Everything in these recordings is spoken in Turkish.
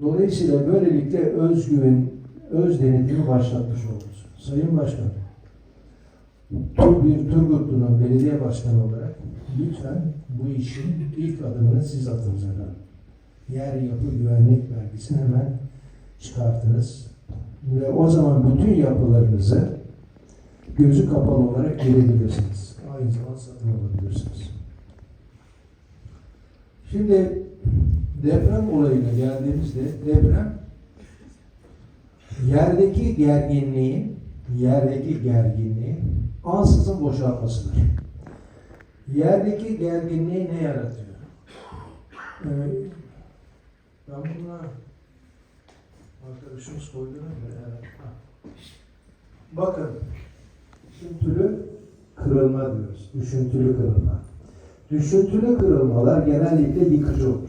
Dolayısıyla böylelikle özgüven, öz denetimi başlatmış oluruz. Sayın Başkan, Tur bir Turgutlu'nun belediye başkanı olarak lütfen bu işin ilk adımını siz atınız efendim. Yer yapı güvenlik belgesini hemen çıkartınız. Ve o zaman bütün yapılarınızı gözü kapalı olarak girebilirsiniz. Aynı zamanda satın alabilirsiniz. Şimdi deprem olayına geldiğimizde deprem yerdeki gerginliğin yerdeki gerginliği ansızın boşalmasıdır. Yerdeki gerginliği ne yaratıyor? Ee, ben buna arkadaşımız koydu mu? Evet. Ha. Bakın düşüntülü kırılma diyoruz. Düşüntülü kırılma. Düşüntülü kırılmalar genellikle yıkıcı olur.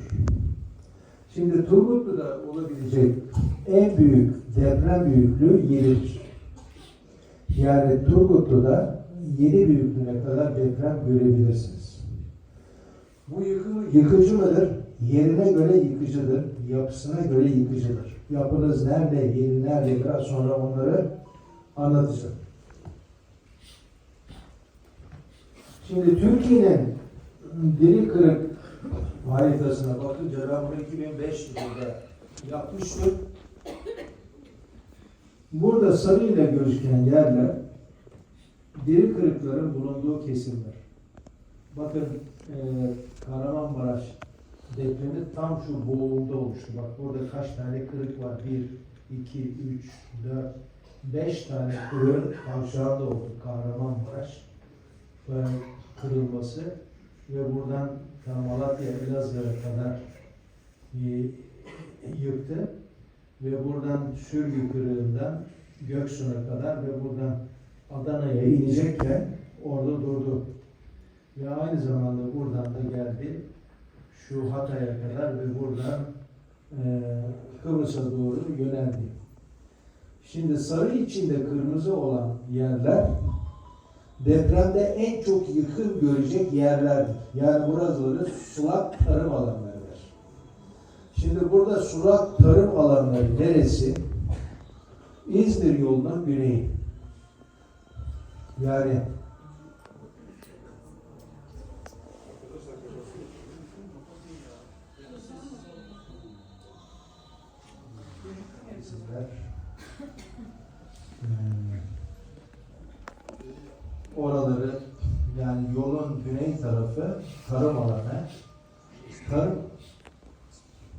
Şimdi Turgutlu'da olabilecek en büyük deprem büyüklüğü 7'dir. Yani Turgutlu'da 7 büyüklüğüne kadar deprem görebilirsiniz. Bu yıkı, yıkıcı mıdır? Yerine göre yıkıcıdır. Yapısına göre yıkıcıdır. Yapınız nerede, yeri nerede biraz sonra onları anlatacağım. Şimdi Türkiye'nin diri kırık haritasına bakınca ben bunu 2005 yılında yapmıştım. Burada sarıyla gözüken yerler deri kırıkların bulunduğu kesimler. Bakın e, Kahramanmaraş depremi tam şu boğumda oluştu. Bak burada kaç tane kırık var? 1, 2, 3, 4, 5 tane kırığın aşağıda oldu Kahramanmaraş e, kırılması ve buradan ta Malatya, Elazığ'a kadar yıktı ve buradan Sürgü kırığından Göksu'na kadar ve buradan Adana'ya inecekken orada durdu. Ve aynı zamanda buradan da geldi şu Hatay'a kadar ve buradan e, Kıbrıs'a doğru yöneldi. Şimdi sarı içinde kırmızı olan yerler depremde en çok yıkım görecek yerlerdir. Yani buraları sulak tarım alanlarıdır. Şimdi burada sulak tarım alanları neresi? İzmir yolunun güneyi. Yani sizler hmm, oraları yani yolun güney tarafı tarım alanı. Tarım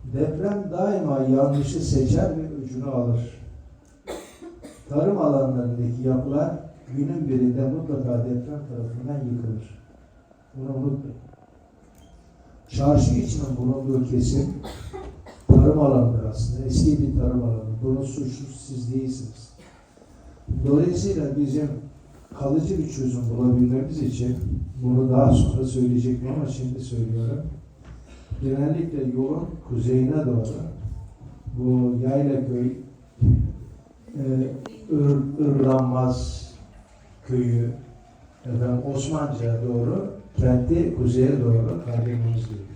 deprem daima yanlışı seçer ve ucunu alır. Tarım alanlarındaki yapılar günün birinde mutlaka deprem tarafından yıkılır. Bunu unutmayın. Çarşı içinin bulunduğu kesim tarım alanıdır aslında. Eski bir tarım alanı. Bunun suçlusu siz değilsiniz. Dolayısıyla bizim kalıcı bir çözüm bulabilmemiz için bunu daha sonra söyleyecektim ama şimdi söylüyorum. Genellikle yolun kuzeyine doğru bu Yaylaköy, e, Ir, Irlanmaz köyü, efendim Osmanlıca'ya doğru, kenti kuzeye doğru kaydırmamız gerekiyor.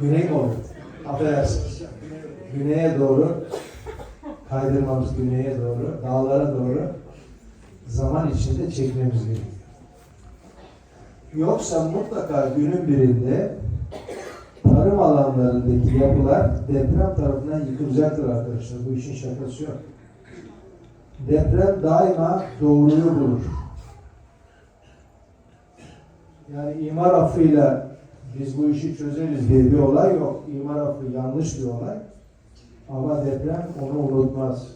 Güney doğru, affedersiniz. Güneye doğru kaydırmamız güneye doğru, dağlara doğru zaman içinde çekmemiz gerekiyor. Yoksa mutlaka günün birinde tarım alanlarındaki yapılar deprem tarafından yıkılacaktır arkadaşlar. Bu işin şakası yok. Deprem daima doğruyu bulur. Yani imar affıyla biz bu işi çözeriz diye bir olay yok. İmar affı yanlış bir olay. Ama deprem onu unutmaz.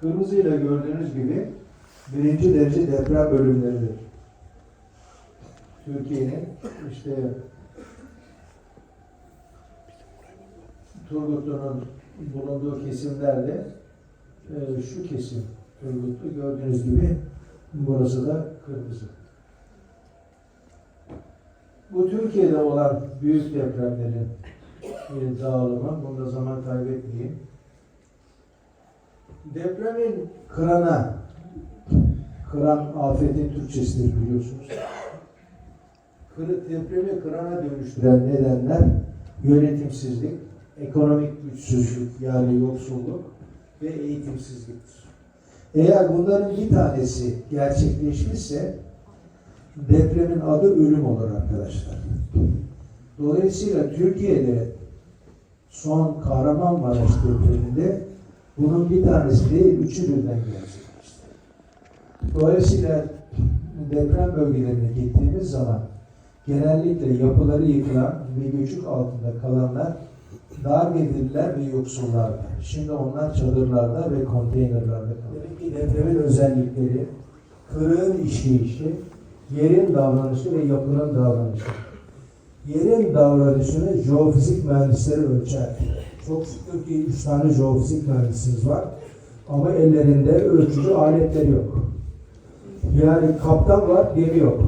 Kırmızıyla gördüğünüz gibi birinci derece deprem bölümleridir. Türkiye'nin işte Turgutlu'nun bulunduğu kesimlerde e, şu kesim Turgutlu gördüğünüz gibi burası da kırmızı. Bu Türkiye'de olan büyük depremlerin e, dağılımı. Bunda zaman kaybetmeyeyim. Depremin kırana, kıran afetin Türkçesidir biliyorsunuz. Kırık depremi kırana dönüştüren nedenler yönetimsizlik, ekonomik güçsüzlük yani yoksulluk ve eğitimsizliktir. Eğer bunların bir tanesi gerçekleşmişse depremin adı ölüm olur arkadaşlar. Dolayısıyla Türkiye'de son Kahramanmaraş depreminde bunun bir tanesi değil, üçü birden gerçekleşti. Dolayısıyla deprem bölgelerine gittiğimiz zaman genellikle yapıları yıkılan ve göçük altında kalanlar dar gelirliler ve yoksullardı. Şimdi onlar çadırlarda ve konteynerlarda kalıyor. Demek ki depremin özellikleri, kırığın işleyişi, yerin davranışı ve yapının davranışı. Yerin davranışını jeofizik mühendisleri ölçer. Çok şükür ki üç tane jeofizik mühendisimiz var. Ama ellerinde ölçücü aletleri yok. Yani kaptan var, gemi yok.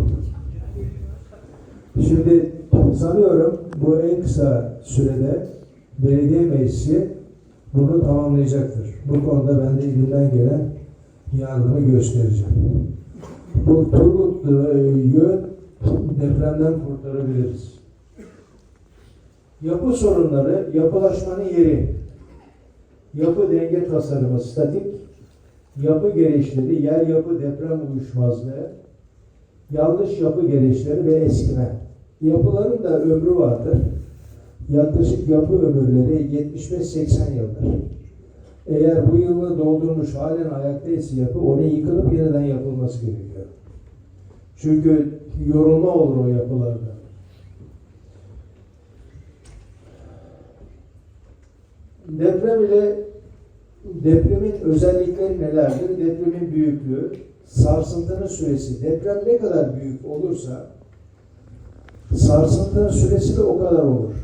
Şimdi sanıyorum bu en kısa sürede belediye meclisi bunu tamamlayacaktır. Bu konuda ben de elimden gelen yardımı göstereceğim. Bu Turgut e, yön depremden kurtarabiliriz. Yapı sorunları, yapılaşmanın yeri, yapı denge tasarımı, statik, yapı gereçleri, yer yapı deprem uyuşmazlığı, yanlış yapı gereçleri ve eskime. Yapıların da ömrü vardır. Yaklaşık yapı ömürleri 75-80 yıldır. Eğer bu yılı doldurmuş halen ayaktaysa yapı, onun yıkılıp yeniden yapılması gerekiyor. Çünkü yorulma olur o yapılarda. Deprem ile depremin özellikleri nelerdir? Depremin büyüklüğü, sarsıntının süresi. Deprem ne kadar büyük olursa sarsıntının süresi de o kadar olur.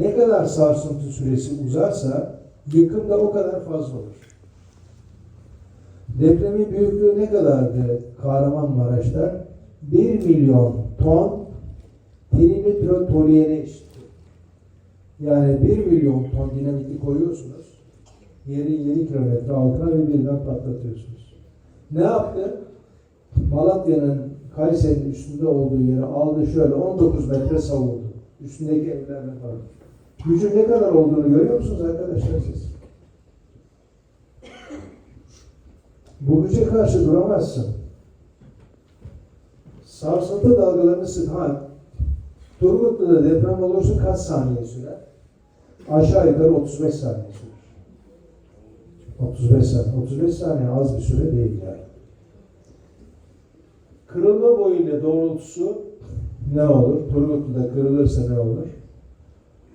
Ne kadar sarsıntı süresi uzarsa yıkım da o kadar fazla olur. Depremin büyüklüğü ne kadardı Kahramanmaraş'ta? 1 milyon ton trinitrotoliyene eşittir. Yani 1 milyon ton dinamiti koyuyorsunuz. Yerin 7 kilometre altına ve birden patlatıyorsunuz. Ne yaptı? Malatya'nın Kayseri'nin üstünde olduğu yere aldı şöyle 19 metre savurdu. Üstündeki evlerle falan. Gücün ne kadar olduğunu görüyor musunuz arkadaşlar siz? Bu güce karşı duramazsın. Sarsıntı dalgalarını sık. Ha, Turgutlu'da deprem olursa kaç saniye sürer? Aşağı yukarı 35 saniye. 35 saniye. 35 saniye az bir süre değil yani. Kırılma boyuyla doğrultusu ne olur? Turgutlu'da kırılırsa ne olur?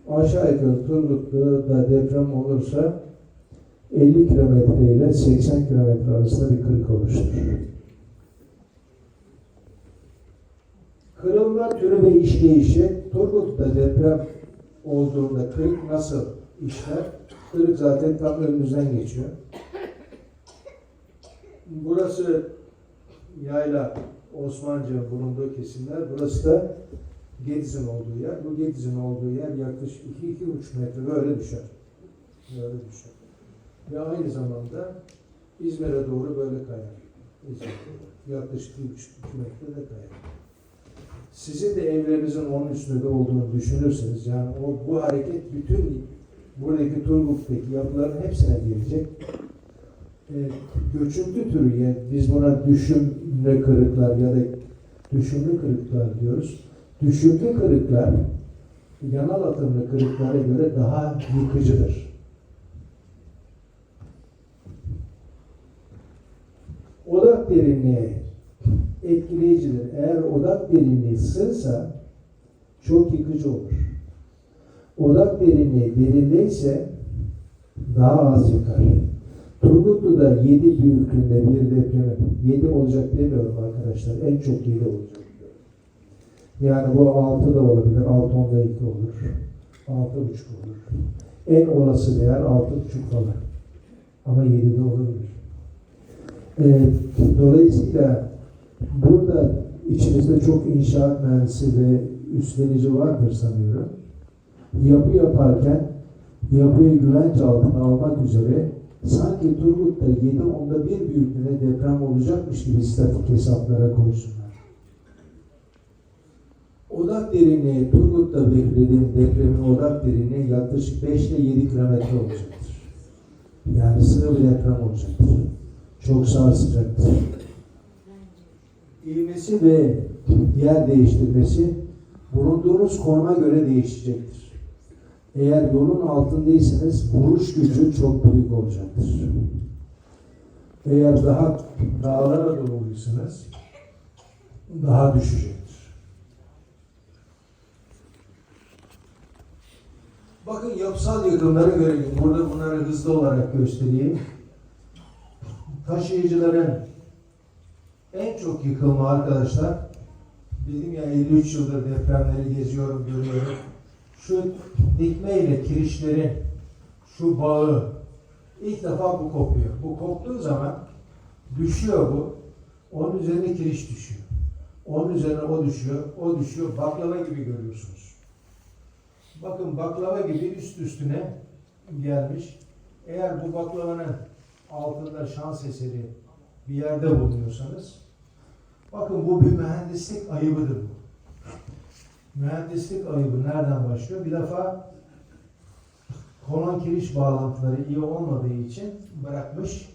Aşağı yukarı Turgutlu'da deprem olursa 50 kilometre ile 80 kilometre arasında bir kırık oluşturur. Kırılma türü ve işleyişi Turgut'ta deprem olduğunda kırık nasıl işler? Kırık zaten tam önümüzden geçiyor. Burası yayla Osmanlıca bulunduğu kesimler. Burası da Gediz'in olduğu yer. Bu Gediz'in olduğu yer yaklaşık 2-2,5 metre böyle düşer. Böyle düşer. Ve aynı zamanda İzmir'e doğru böyle kayar. İzmir'e. Yaklaşık 1,5 metre de kayar. Sizin de evlerinizin onun üstünde olduğunu düşünürseniz yani o bu hareket bütün buradaki Turgut'taki yapıların hepsine gelecek. E, göçüntü türü yani biz buna düşümlü kırıklar ya da düşümlü kırıklar diyoruz. Düşümlü kırıklar yanal atımlı kırıklara göre daha yıkıcıdır. Odak derinliği etkileyicidir. Eğer odak derinliği sığsa çok yıkıcı olur. Odak derinliği derindeyse daha az yıkar. Turgutlu'da 7 büyüklüğünde bir depremi, 7 olacak demiyorum arkadaşlar, en çok 7 olacak. Yani bu 6 da olabilir, 6 onda 2 olur, 6,5 olur. En olası değer 6,5 falan. Ama 7 de olabilir. Ee, dolayısıyla burada içinizde çok inşaat mühendisi ve üstlenici vardır sanıyorum. Yapı yaparken yapıyı güvence altına almak üzere sanki Turgut'ta 7 onda bir büyüklüğüne deprem olacakmış gibi statik hesaplara koysunlar. Odak derinliği Turgut'ta beklediğim depremin odak derinliği yaklaşık 5 ile 7 kilometre olacaktır. Yani sığ bir deprem olacaktır. Çok sarsıcaktır. İğmesi ve yer değiştirmesi bulunduğunuz konuma göre değişecektir. Eğer yolun altındaysanız vuruş gücü çok büyük olacaktır. Eğer daha dağlara doğruysanız daha düşecektir. Bakın yapısal yıkımlara göre burada bunları hızlı olarak göstereyim. Taşıyıcıların en çok yıkılma arkadaşlar dedim ya 53 yıldır depremleri geziyorum görüyorum. Şu dikme ile kirişlerin şu bağı ilk defa bu kopuyor. Bu koptuğu zaman düşüyor bu. Onun üzerine kiriş düşüyor. Onun üzerine o düşüyor. O düşüyor. Baklava gibi görüyorsunuz. Bakın baklava gibi üst üstüne gelmiş. Eğer bu baklavanın altında şans eseri bir yerde bulunuyorsanız bakın bu bir mühendislik ayıbıdır bu. Mühendislik ayıbı nereden başlıyor? Bir defa kolon kiriş bağlantıları iyi olmadığı için bırakmış.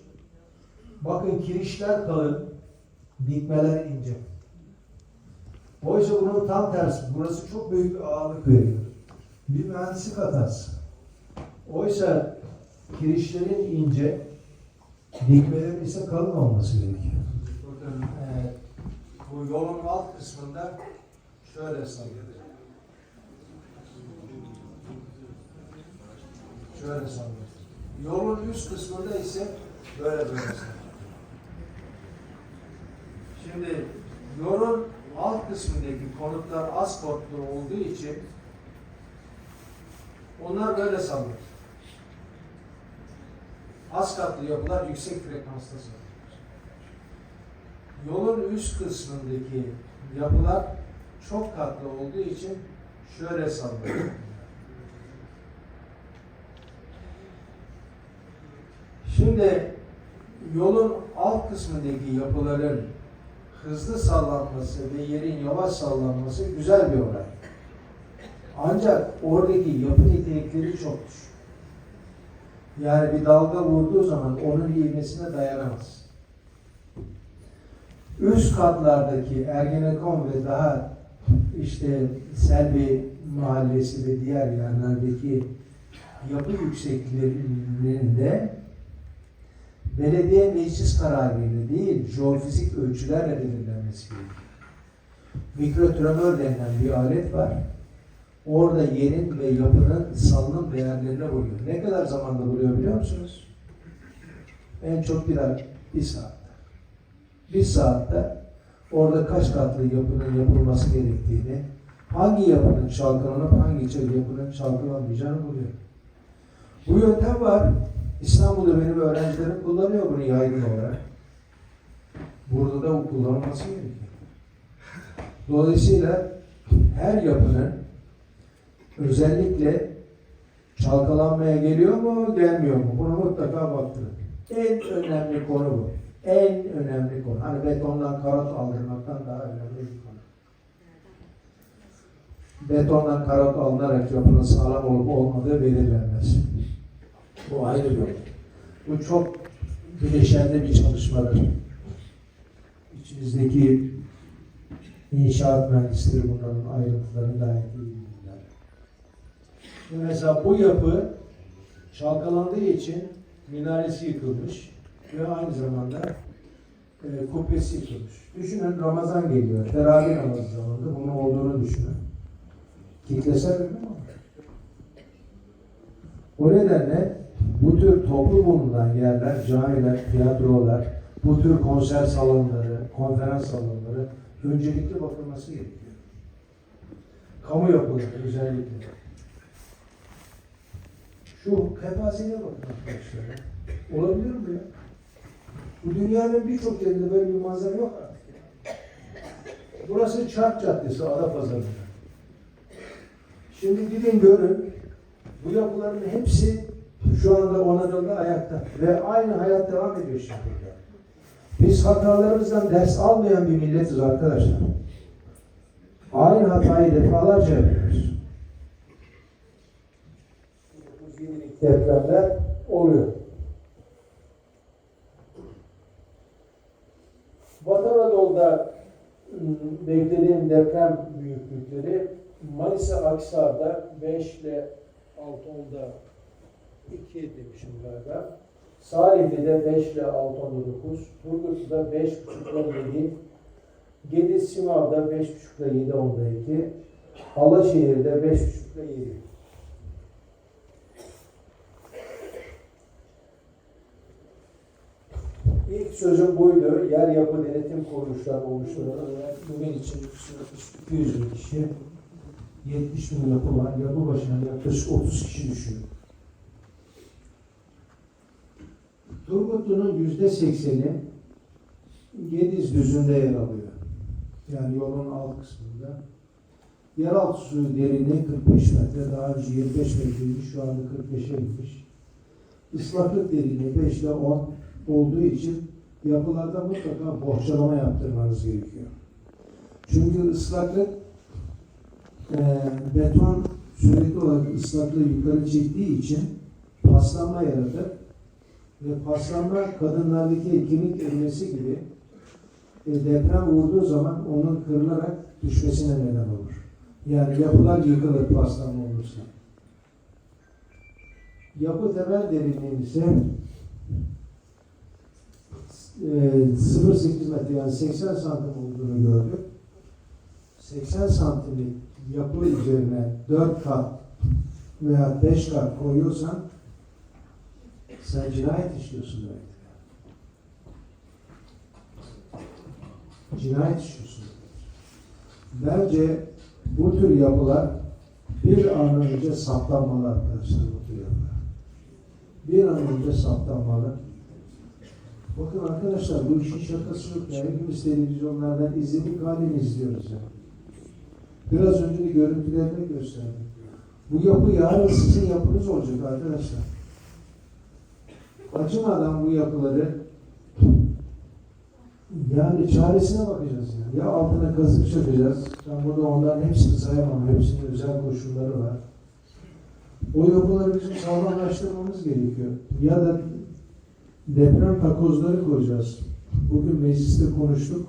Bakın kirişler kalın, dikmeler ince. Oysa bunun tam tersi. Burası çok büyük bir ağırlık veriyor. Bir mühendislik hatası. Oysa kirişlerin ince, dikmelerin ise kalın olması gerekiyor. E, bu yolun alt kısmında şöyle sallanıyor. Şöyle sallanıyor. Yolun üst kısmında ise böyle böyle. Şimdi yolun alt kısmındaki konutlar az konutlu olduğu için onlar böyle sallanıyor. Az katlı yapılar yüksek frekansta sallanıyor. Yolun üst kısmındaki yapılar çok katlı olduğu için şöyle sallanıyor. Şimdi yolun alt kısmındaki yapıların hızlı sallanması ve yerin yavaş sallanması güzel bir olay. Ancak oradaki yapı nitelikleri çok düşük. Yani bir dalga vurduğu zaman onun ivmesine dayanamaz. Üst katlardaki Ergenekon ve daha işte Selvi Mahallesi ve diğer yerlerdeki yapı yüksekliklerinde belediye meclis kararıyla değil, jeofizik ölçülerle belirlenmesi gerekiyor. Mikrotremör denilen bir alet var. Orada yerin ve yapının salınım değerlerine vuruyor. Ne kadar zamanda vuruyor biliyor musunuz? En çok bir, bir saatte. Bir saatte orada kaç katlı yapının yapılması gerektiğini, hangi yapının çalkalanıp hangi yapının çalkalanmayacağını buluyor. Bu yöntem var. İstanbul'da benim öğrencilerim kullanıyor bunu yaygın olarak. Burada da kullanılması gerekiyor. Dolayısıyla her yapının özellikle çalkalanmaya geliyor mu, gelmiyor mu? Bunu mutlaka baktırın. En önemli konu bu. En önemli konu. Hani betondan karot aldırmaktan daha önemli bir konu. Betondan karot alınarak yapının sağlam olup olmadığı belirlenmez. Bu ayrı bir olay. Bu çok bileşenli bir çalışmadır. İçimizdeki inşaat mühendisleri bunların ayrıntılarını gayet iyi bilirler. Mesela bu yapı çalkalandığı için minaresi yıkılmış ve aynı zamanda e, kubbesi yıkılmış. Düşünün Ramazan geliyor. Teravih namazı zamanında bunun olduğunu düşünün. Kitleser mi ama? O nedenle bu tür toplu bulunan yerler, camiler, tiyatrolar, bu tür konser salonları, konferans salonları öncelikli bakılması gerekiyor. Kamu yapıları özellikle. Şu kepazeye bakın arkadaşlar. Olabilir mi ya? Bu dünyanın birçok yerinde böyle bir manzara yok artık. Burası Çark Caddesi, Adapazarı'nda. Şimdi gidin görün. Bu yapıların hepsi şu anda onarıldı ayakta. Ve aynı hayat devam ediyor şimdi. Biz hatalarımızdan ders almayan bir milletiz arkadaşlar. Aynı hatayı defalarca yapıyoruz. Depremler oluyor. Batı Anadolu'da ım, beklediğim deprem büyüklükleri Manisa Aksar'da 5 ile 6.10'da 2 demişim galiba. Salihli'de 5 ile 6.10'da 9, Turgutlu'da 5.5'da 7, Gediz Simav'da 5.5'da 7.10'da 2, Alaşehir'de 5.5'da 7. İlk sözüm buydu. Yer yapı denetim kuruluşları oluşturularak bugün için 200 bin kişi, 70 bin yapı var. Yapı başına yaklaşık 30 kişi düşüyor. Turgutlu'nun yüzde sekseni Gediz düzünde yer alıyor. Yani yolun alt kısmında. Yeraltı suyu derinliği 45 metre, daha önce 25 metreydi, şu anda 45'e inmiş. Islaklık derinliği 5 ile 10 olduğu için yapılarda mutlaka bohçalama yaptırmanız gerekiyor. Çünkü ıslaklık e, beton sürekli olarak ıslaklığı yukarı çektiği için paslanma yaratır ve paslanma kadınlardaki kemik erimesi gibi e, deprem vurduğu zaman onun kırılarak düşmesine neden olur. Yani yapılar yıkılır paslanma olursa. Yapı temel derinliği ise e, 0.8 metre yani 80 santim olduğunu gördük. 80 santimlik yapı üzerine 4 kat veya 5 kat koyuyorsan sen cinayet işliyorsun demektir. Cinayet işliyorsun. Bence bu tür yapılar bir an önce saptanmalı arkadaşlar bu tür yapılar. Bir an önce saptanmalı. Bakın arkadaşlar bu işin şakası yok ya. Hepimiz televizyonlardan izledik halini izliyoruz ya. Biraz önce de görüntülerini gösterdim. Bu yapı yarın sizin yapınız olacak arkadaşlar. Acımadan bu yapıları yani çaresine bakacağız ya. Ya altına kazık çakacağız. Ben burada onların hepsini sayamam. Hepsinin özel koşulları var. O yapıları bizim sağlamlaştırmamız gerekiyor. Ya da deprem takozları koyacağız. Bugün mecliste konuştuk.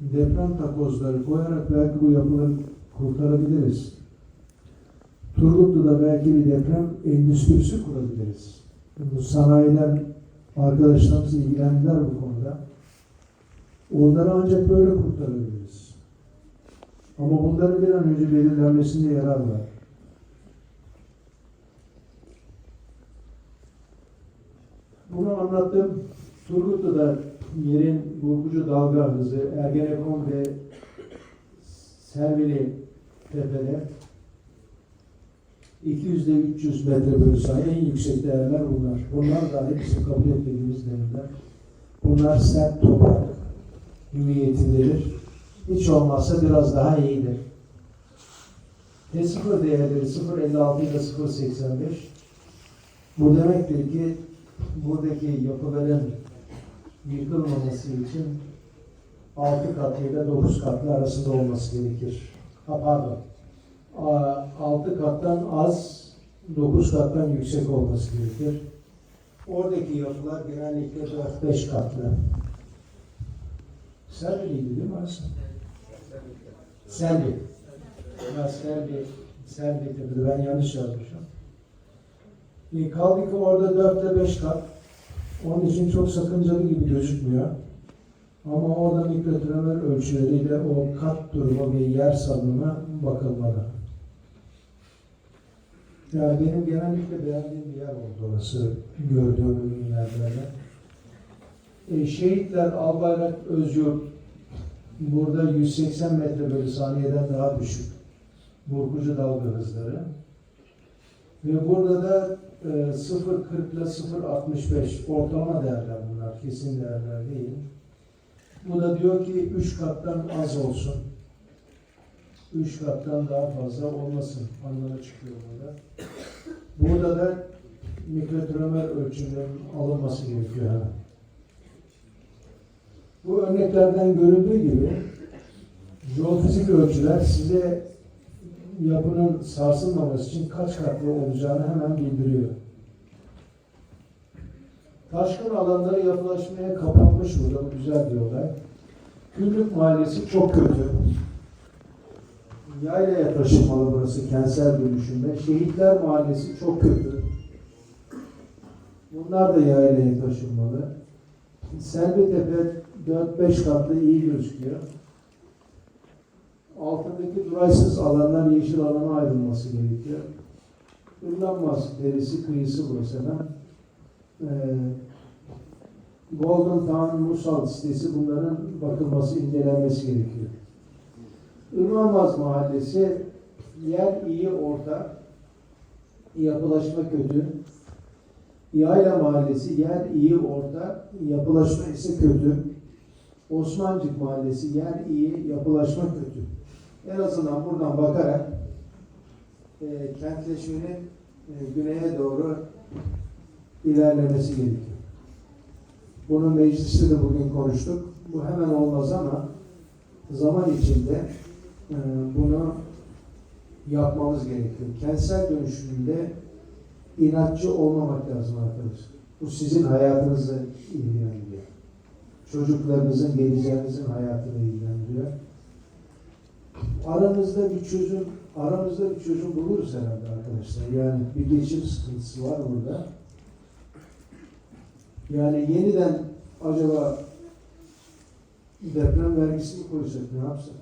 Deprem takozları koyarak belki bu yapıları kurtarabiliriz. Turgutlu'da belki bir deprem endüstrisi kurabiliriz. Bu sanayiden arkadaşlarımız ilgilendiler bu konuda. Onları ancak böyle kurtarabiliriz. Ama bunların bir an önce belirlenmesinde yarar var. Bunu anlattım. Turgutlu'da yerin vurgucu dalga hızı, Ergenekon ve Servili Tepe'de 200 ile 300 metre bölü saniye en yüksek değerler bunlar. Bunlar da hepsi kabul etmediğimiz değerler. Bunlar sert toprak hüviyetindedir. Hiç olmazsa biraz daha iyidir. T0 değerleri 0.56 ile 0.85. Bu demektir ki buradaki yapıların yıkılmaması için 6 katlı ile 9 katlı arasında olması gerekir. Ha, pardon. 6 kattan az, 9 kattan yüksek olması gerekir. Oradaki yapılar genellikle 4-5 katlı. Serbiliydi değil mi Arslan? Serbi. Serbi, Serbi dedi. Ben yanlış yazmışım. E, kaldı ki orada 4 ile 5 kat. Onun için çok sakıncalı gibi gözükmüyor. Ama orada mikrotremor ölçüleriyle o kat durumu ve yer salınımı bakılmalı. Yani benim genellikle beğendiğim bir yer oldu orası gördüğüm ürünlerden. E, şehitler Albayrak Özyurt burada 180 metre bölü saniyeden daha düşük vurgucu dalga hızları. Ve burada da e, 0.40 ile 0.65 ortalama değerler bunlar, kesin değerler değil. Bu da diyor ki 3 kattan az olsun. 3 kattan daha fazla olmasın anlamı çıkıyor burada. Burada da mikrotremor ölçümlerinin alınması gerekiyor hemen. Bu örneklerden görüldüğü gibi Jeofizik ölçüler size yapının sarsılmaması için kaç katlı olacağını hemen bildiriyor. Taşkın alanları yapılaşmaya kapanmış burada. Bu güzel bir olay. Güllük Mahallesi çok kötü. Yaylaya taşınmalı burası kentsel dönüşümde. Şehitler Mahallesi çok kötü. Bunlar da yaylaya taşınmalı. Selvi-Tepe 4-5 katlı iyi gözüküyor. Altındaki duraysız alanlar yeşil alana ayrılması gerekiyor. Irlanmaz derisi kıyısı burası hemen. Ee, Golden Town Musal sitesi bunların bakılması, incelenmesi gerekiyor. Irlanmaz Mahallesi yer iyi orta, yapılaşma kötü. Yayla Mahallesi yer iyi orta, yapılaşma ise kötü. Osmancık Mahallesi yer iyi, yapılaşma kötü. En azından buradan bakarak e, kentleşmenin e, güneye doğru ilerlemesi gerekiyor. Bunu mecliste de bugün konuştuk. Bu hemen olmaz ama zaman içinde e, bunu yapmamız gerekiyor. Kentsel dönüşümünde inatçı olmamak lazım arkadaşlar. Bu sizin hayatınızla ilgilendiriyor. Çocuklarınızın, geleceğinizin hayatını ilgilendiriyor. Aranızda bir çözüm, aramızda bir çözüm buluruz herhalde arkadaşlar. Yani bir geçim sıkıntısı var burada. Yani yeniden acaba deprem vergisi mi koysak ne yapsak?